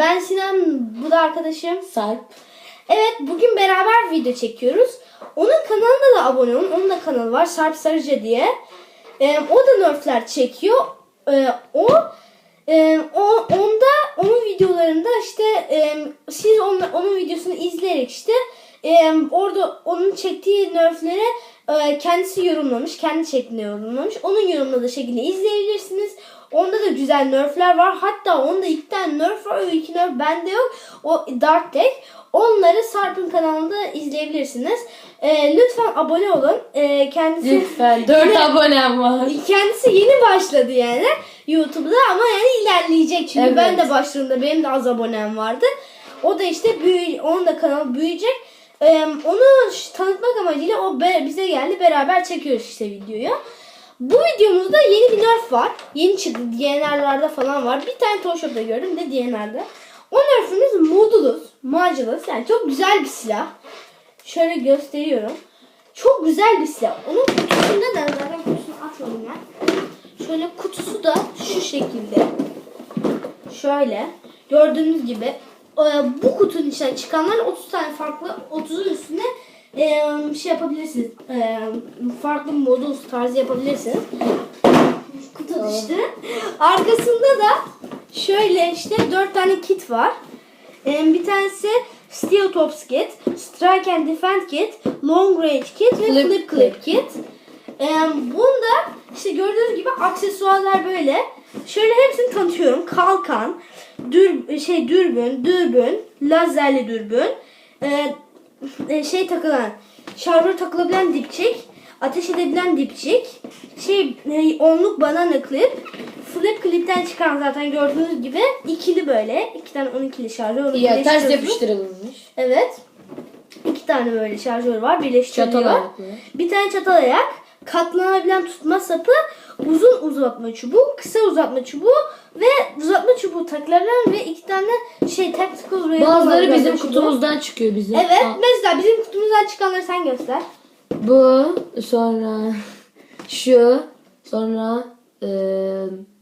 ben Sinan, bu da arkadaşım. Sarp. Evet, bugün beraber video çekiyoruz. Onun kanalına da abone olun. Onun da kanalı var, Sarp Sarıca diye. Ee, o da nerfler çekiyor. Ee, o e, o onda onun videolarında işte e, siz onun, onun videosunu izleyerek işte e, orada onun çektiği nerfleri e, kendisi yorumlamış. Kendi şeklinde yorumlamış. Onun yorumladığı şekilde izleyebilirsiniz. Onda da güzel nerfler var. Hatta onda iki tane nerf var. O iki nerf bende yok. O Dark Deck. Onları Sarp'ın kanalında izleyebilirsiniz. E, lütfen abone olun. E, kendisi Lütfen. 4 abonem var. Kendisi yeni başladı yani YouTube'da ama yani ilerleyecek çünkü Evet. ben de başladığımda benim de az abonem vardı. O da işte büyü, onun da kanalı büyüyecek. Ee, onu tanıtmak amacıyla o bize geldi beraber çekiyoruz işte videoyu. Bu videomuzda yeni bir nerf var. Yeni çıktı. DNR'larda falan var. Bir tane Toy gördüm de DNR'da. O nerfimiz Modulus. Macilus. Yani çok güzel bir silah. Şöyle gösteriyorum. Çok güzel bir silah. Onun kutusunda da zaten kutusunu atmadım ben. Şöyle kutusu da şu şekilde. Şöyle. Gördüğünüz gibi e, bu kutunun içinden çıkanlar 30 tane farklı 30'un üstüne e, şey yapabilirsiniz. E, farklı modus tarzı yapabilirsiniz. Kutu düştü. Arkasında da şöyle işte 4 tane kit var. E, bir tanesi Steel Tops kit, Strike and Defend kit, Long Range kit ve Flip Flip Clip kit. Ee, bunda işte gördüğünüz gibi aksesuarlar böyle. Şöyle hepsini tanıtıyorum. Kalkan, dür, şey dürbün, dürbün, lazerli dürbün, ee, e, şey takılan, şarjör takılabilen dipçik, ateş edebilen dipçik, şey e, onluk banana clip, flip clip'ten çıkan zaten gördüğünüz gibi ikili böyle. iki tane 12'li şarjör. Ya ters yapıştırılmış. Evet. İki tane böyle şarjör var. Birleştiriliyor. Çatal. Bir tane çatal ayak. Katlanabilen tutma sapı. Uzun uzatma çubuğu. Kısa uzatma çubuğu. Ve uzatma çubuğu takılabilen ve iki tane şey tactical rail Bazıları bizim kutumuzdan çıkıyor bizim. Evet. Aa, Mesela bizim kutumuzdan çıkanları sen göster. Bu sonra şu sonra eee,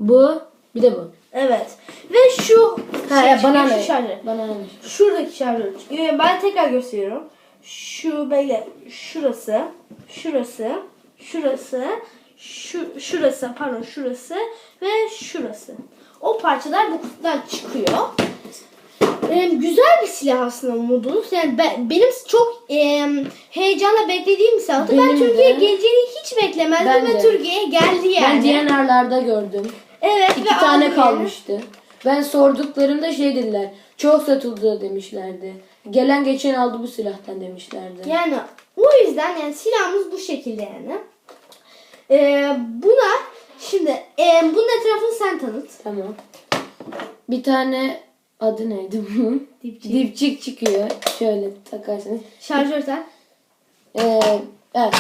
bu bir de bu. Evet. Ve şu Ha, şey ya, çıkıyor, şu ne? şarjör. Bana ne? Şuradaki şarjör. Yo, Ben tekrar gösteriyorum. Şu böyle şurası, şurası, şurası, şu şurası pardon şurası ve şurası. O parçalar bu kutudan çıkıyor. Ee, güzel bir silah aslında Modulus. Yani ben, benim çok e, heyecanla beklediğim bir silahtı. Ben Benim. Türkiye'ye geleceğini hiç beklemezdim Ben ve. Türkiye'ye geldi yani. Ben DNR'larda gördüm. evet İki tane aldım kalmıştı. Ben sorduklarımda şey dediler. Çok satıldı demişlerdi. Gelen geçen aldı bu silahtan demişlerdi. Yani o yüzden yani silahımız bu şekilde yani. Ee, buna şimdi e, bunun etrafını sen tanıt. Tamam. Bir tane adı neydi bunun? Dipçik. Dipçik çıkıyor. Şöyle takarsanız. Şarjör sen. Ee, evet.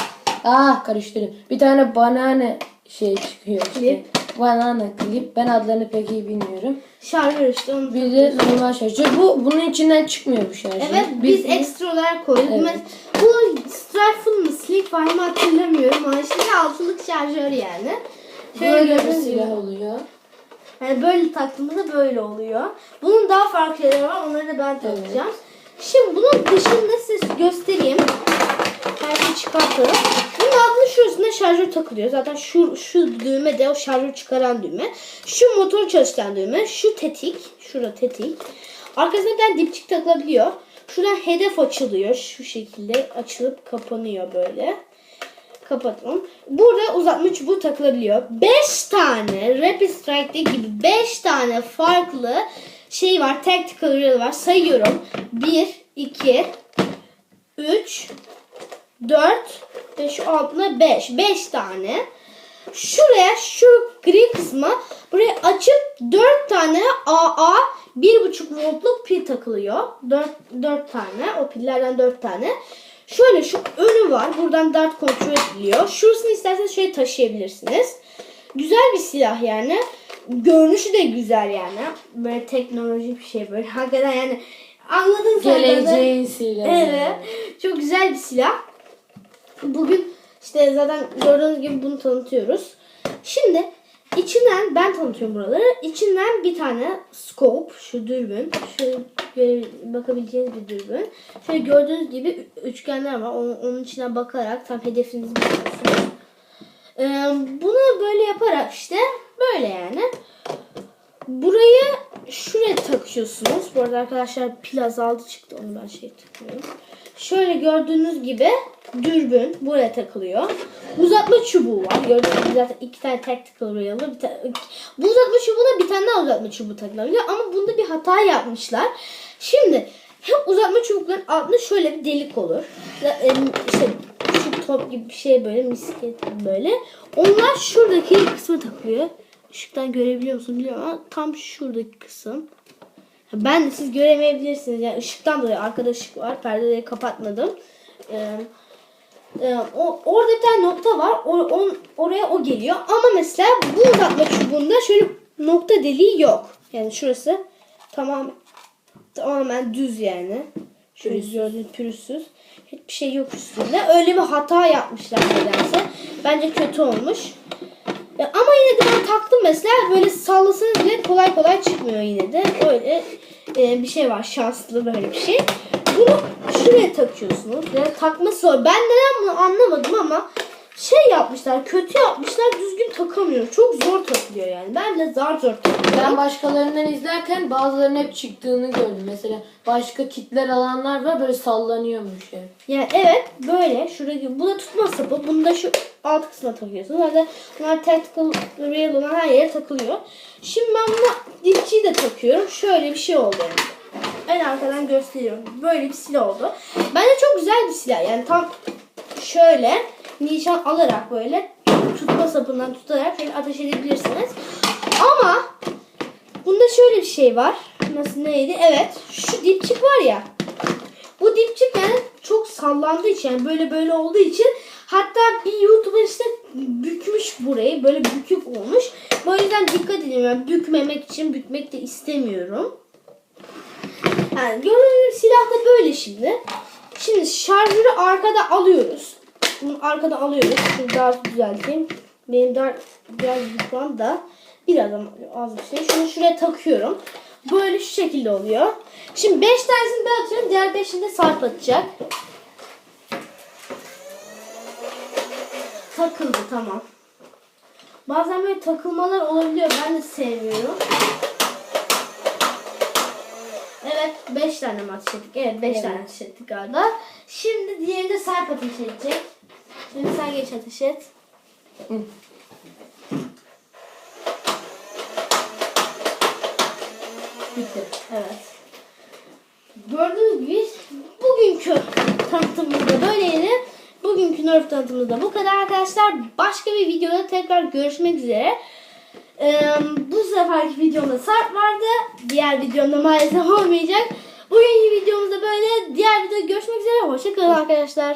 Ah karıştırdım. Bir tane banana şey çıkıyor işte. Klip. Banana klip. Ben adlarını pek iyi bilmiyorum. Şarjör işte onu. Bir de normal şarjör. Bu bunun içinden çıkmıyor bu şarjör. Evet biz Bir- ekstra olarak koyduk. Evet. Mes- Bu Strifle mı Slick var mı hatırlamıyorum ama şimdi altılık şarjör yani. Şöyle böyle bir silah oluyor. Yani böyle taktığımızda böyle oluyor. Bunun daha farklı şeyleri var. Onları da ben tanıtacağım. Şimdi bunun dışında size göstereyim. Her şeyi çıkartalım. Bunun altında şurasında şarjör takılıyor. Zaten şu, şu düğme de o şarjör çıkaran düğme. Şu motor çalıştıran düğme. Şu tetik. Şurada tetik. Arkasına bir tane dipçik takılabiliyor. Şuradan hedef açılıyor. Şu şekilde açılıp kapanıyor böyle. Kapatalım. Burada uzatma çubuğu takılabiliyor. 5 tane Rapid Strike'de gibi 5 tane farklı şey var. Tactical reel var. Sayıyorum. 1, 2, 3, 4 ve şu altına 5. 5 tane. Şuraya şu gri kısma buraya açıp 4 tane AA 1.5 voltluk pil takılıyor. 4, 4 tane. O pillerden 4 tane. Şöyle şu önü var. Buradan dart kontrol ediliyor. Şurasını isterseniz şöyle taşıyabilirsiniz. Güzel bir silah yani. Görünüşü de güzel yani. Böyle teknolojik bir şey böyle. Hakikaten yani anladın sen. Geleceğin silahı. Evet. Çok güzel bir silah. Bugün işte zaten gördüğünüz gibi bunu tanıtıyoruz. Şimdi içinden ben tanıtıyorum buraları. İçinden bir tane scope, şu dürbün, şöyle bakabileceğiniz bir dürbün. Şöyle gördüğünüz gibi üçgenler var. Onun, onun içine bakarak tam hedefinizi buluyorsunuz. Ee, bunu böyle yaparak işte böyle yani. Burayı şuraya takıyorsunuz. Bu arada arkadaşlar pil azaldı çıktı. Onu ben şey takıyorum. Şöyle gördüğünüz gibi dürbün buraya takılıyor. Uzatma çubuğu var. Gördüğünüz zaten iki tane tactical rail'ı. Bir ta- bu uzatma çubuğuna bir tane daha uzatma çubuğu takılabiliyor. Ama bunda bir hata yapmışlar. Şimdi hem uzatma çubukların altında şöyle bir delik olur. Em, İşte şu top gibi bir şey böyle misket gibi böyle. Onlar şuradaki kısmı takılıyor. Işıktan görebiliyor musun bilmiyorum ama tam şuradaki kısım. Ben de siz göremeyebilirsiniz. Yani ışıktan dolayı arkada ışık var. Perdeleri kapatmadım. Ee, e, o, orada bir tane nokta var. O, on- oraya o geliyor. Ama mesela bu uzatma çubuğunda şöyle nokta deliği yok. Yani şurası tamam tamamen düz yani. Şöyle gördüğünüz pürüzsüz. Hiçbir şey yok üstünde. Öyle bir hata yapmışlar nedense. Bence kötü olmuş. Ya ama yine de ben taktım mesela böyle sallasanız bile kolay kolay çıkmıyor yine de. Öyle e, bir şey var şanslı böyle bir şey. Bunu şuraya takıyorsunuz. Yani takması zor. Ben neden bunu anlamadım ama şey yapmışlar kötü yapmışlar düzgün takamıyor. Çok zor takılıyor yani. Ben bile zar zor takıyorum. Ben başkalarından izlerken bazılarının hep çıktığını gördüm. Mesela başka kitler alanlar var böyle sallanıyormuş hep. Yani evet böyle şuradaki bu da tutma sapı. Bunu da şu alt kısmına takıyorsunuz. Zaten bunlar tactical rail olan her yere takılıyor. Şimdi ben buna dipçiyi de takıyorum. Şöyle bir şey oldu. En arkadan gösteriyorum. Böyle bir silah oldu. Bence çok güzel bir silah. Yani tam şöyle nişan alarak böyle tutma sapından tutarak şöyle ateş edebilirsiniz. Ama bunda şöyle bir şey var. Nasıl neydi? Evet. Şu dipçik var ya. Bu dipçik yani çok sallandığı için yani böyle böyle olduğu için hatta bir YouTuber işte bükmüş burayı böyle bükük olmuş. Bu yüzden dikkat edin yani bükmemek için bükmek de istemiyorum. Yani gibi silah da böyle şimdi. Şimdi şarjörü arkada alıyoruz. Bunu arkada alıyoruz. Şunu daha düzelteyim. Benim daha biraz yıpran da biraz az bir şey. Şunu şuraya takıyorum. Böyle şu şekilde oluyor. Şimdi 5 tanesini ben atıyorum. Diğer 5'ini de Sarp atacak. Takıldı tamam. Bazen böyle takılmalar olabiliyor. Ben de sevmiyorum. Evet 5 tane mi ateş ettik? Evet 5 Evet. tane ettik galiba. Şimdi diğerini de Sarp ateş edecek. Şimdi sen geç ateş et. Bitti. Evet. Gördüğünüz gibi bugünkü tanıtımımız da böyleydi. Bugünkü Nerf tanıtımımız da bu kadar arkadaşlar. Başka bir videoda tekrar görüşmek üzere. Ee, bu seferki videomda Sarp vardı. Diğer videomda maalesef olmayacak. Bugünkü videomuzda böyle. Diğer videoda görüşmek üzere. Hoşçakalın arkadaşlar.